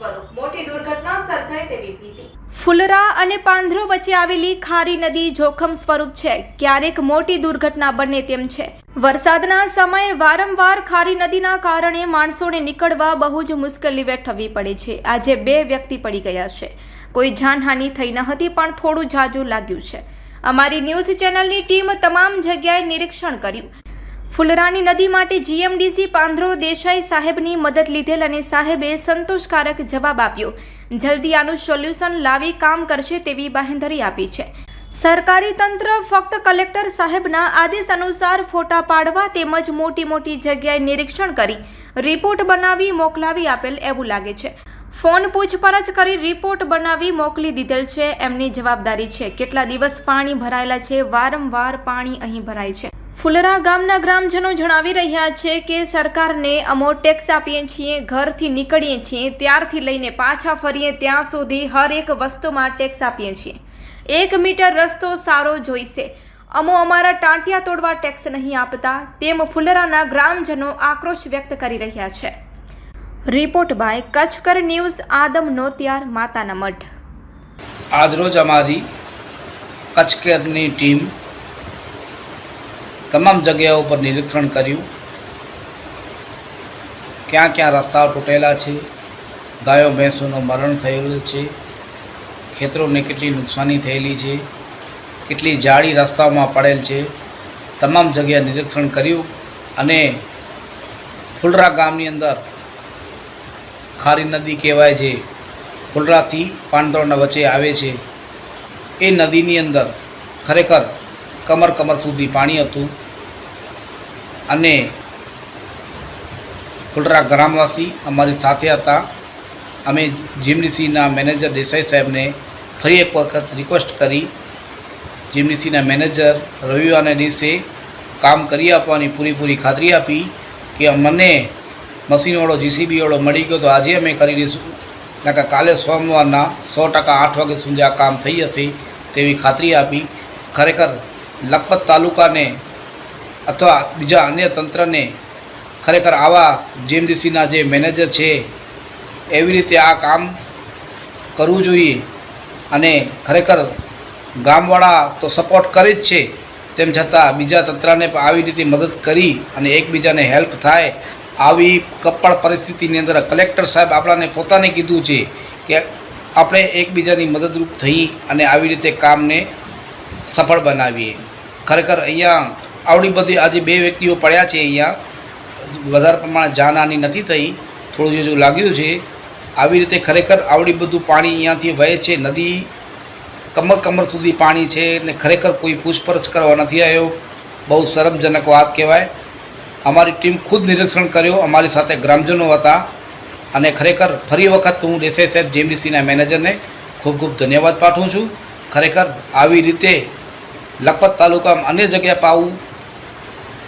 જાય તેવી ભીતિ. ફુલરા અને પાંધરો વચ્ચે આવેલી ખારી નદી જોખમ સ્વરૂપ છે. ક્યારેક મોટી દુર્ઘટના બને તેમ છે. વરસાદના સમયે વારંવાર ખારી નદીના કારણે માણસોને નીકળવા બહુ જ મુશ્કેલી વેઠવવી પડે છે. આજે બે વ્યક્તિ પડી ગયા છે. કોઈ જાનહાનિ થઈ ન હતી, પણ થોડું ઝાઝું લાગ્યું છે. અમારી ન્યૂઝ ચેનલની ટીમ તમામ જગ્યાએ નિરીક્ષણ કર્યું. ફુલરાની નદી માટે જીએમડીસી પાંધરો દેસાઈ સાહેબની મદદ લીધેલ અને સાહેબે સંતોષકારક જવાબ આપ્યો. જલ્દી આનું સોલ્યુશન લાવી કામ કરશે તેવી બાહેંધરી આપી છે. સરકારી તંત્ર ફક્ત કલેક્ટર સાહેબના આદેશ અનુસાર ફોટા પાડવા તેમજ મોટી મોટી જગ્યાએ નિરીક્ષણ કરી રિપોર્ટ બનાવી મોકલાવી આપેલ એવું લાગે છે. ફોન પૂછપરછ કરી રિપોર્ટ બનાવી મોકલી દીધેલ છે. એમની જવાબદારી છે. કેટલા દિવસ પાણી ભરાયેલા છે? વારંવાર પાણી અહીં ભરાય છે. ફુલરા ગામના ગ્રામજનો જણાવી રહ્યા છે કે સરકારને અમો ટેક્સ આપીએ છીએ, ઘરથી નીકળીએ છીએ, ત્યારથી લઈને પાછા ફરીએ ત્યાં સુધી હર એક વસ્તુમાં ટેક્સ આપીએ છીએ. એક મીટર રસ્તો સારો જોઈશે. અમો અમારા ટાંટિયા તોડવા ટેક્સ નહીં આપતા, તેમ ફુલરાના ગ્રામજનો આક્રોશ વ્યક્ત કરી રહ્યા છે. Report by Kutchkar news, Adam Notiyar, માતાના મઠ આજરોજ અમારી કચ્છકેરની ટીમ તમામ જગ્યાઓ પર નિરીક્ષણ કર્યું. ક્યાં ક્યાં રસ્તાઓ તૂટેલા છે, ગાયો ભેંસોનું મરણ થયેલું છે, ખેતરોને કેટલી નુકસાની થયેલી છે, કેટલી જાડી રસ્તાઓમાં પડેલ છે, તમામ જગ્યાએ નિરીક્ષણ કર્યું અને ફુલરા ગામની અંદર ખારી નદી કહેવાય છે, ફુલરાથી પાંડોળના વચ્ચે આવે છે. એ નદીની અંદર ખરેખર કમર કમર સુધી પાણી હતું. અને ફુલરા ગ્રામવાસી અમારી સાથે હતા. અમે જીમડીસીના મેનેજર દેસાઈ સાહેબને ફરી એક વખત રિક્વેસ્ટ કરી. જીમડીસીના મેનેજર રવિવારના દિવસે કામ કરી આપવાની પૂરીપૂરી ખાતરી આપી કે મને મશીનવાળો, જીસીબીવાળો મળી ગયો તો આજે અમે કરી દઈશું. નકર કાલે સોમવારના સો ટકા આઠ વાગ્યા સુધી આ કામ થઈ જશે તેવી ખાતરી આપી. ખરેખર લખપત તાલુકાને અથવા બીજા અન્ય તંત્રને ખરેખર આવા જીએમડીસીના જે મેનેજર છે, એવી રીતે આ કામ કરવું જોઈએ અને ખરેખર ગામવાળા તો સપોર્ટ કરે જ છે, તેમ છતાં બીજા તંત્રને પણ આવી રીતે મદદ કરી અને એકબીજાને હેલ્પ થાય, આવી કપળ પરિસ્થિતિની અંદર કલેક્ટર સાહેબ આપણાને પોતાને કીધું છે કે આપણે એકબીજાની મદદરૂપ થઈ અને આવી રીતે કામને સફળ બનાવીએ. ખરેખર અહીંયા આવડી બધી આજે બે વ્યક્તિઓ પડ્યા છે અહીંયા. વધારે પ્રમાણે જાનહાની નથી થઈ. થોડું જેવું લાગ્યું છે, આવી રીતે ખરેખર આવડી બધું પાણી અહીંયાથી વહે છે. નદી કમર કમર સુધી પાણી છે ને ખરેખર કોઈ પૂછપરછ કરવા નથી આવ્યો. બહુ શરમજનક વાત કહેવાય. અમારી ટીમ ખુદ નિરીક્ષણ કર્યો. અમારી સાથે ગ્રામજનો હતા. અને ખરેખર ફરી વખત હું એસએસએફ જેમડીસીના મેનેજરને ખૂબ ખૂબ ધન્યવાદ પાઠવું છું. ખરેખર આવી રીતે લખપત તાલુકામાં અન્ય જગ્યા પણ આવું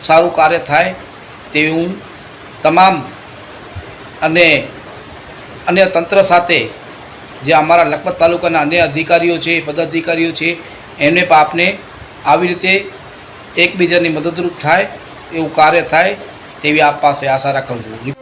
સારું કાર્ય થાય તેવી હું તમામ અને અન્ય તંત્ર સાથે જે અમારા લખપત તાલુકાના અન્ય અધિકારીઓ છે, પદાધિકારીઓ છે, એમને પણ આપને આવી રીતે એકબીજાની મદદરૂપ થાય, એવું કાર્ય થાય તેવી આપ પાસે આશા રાખું છું.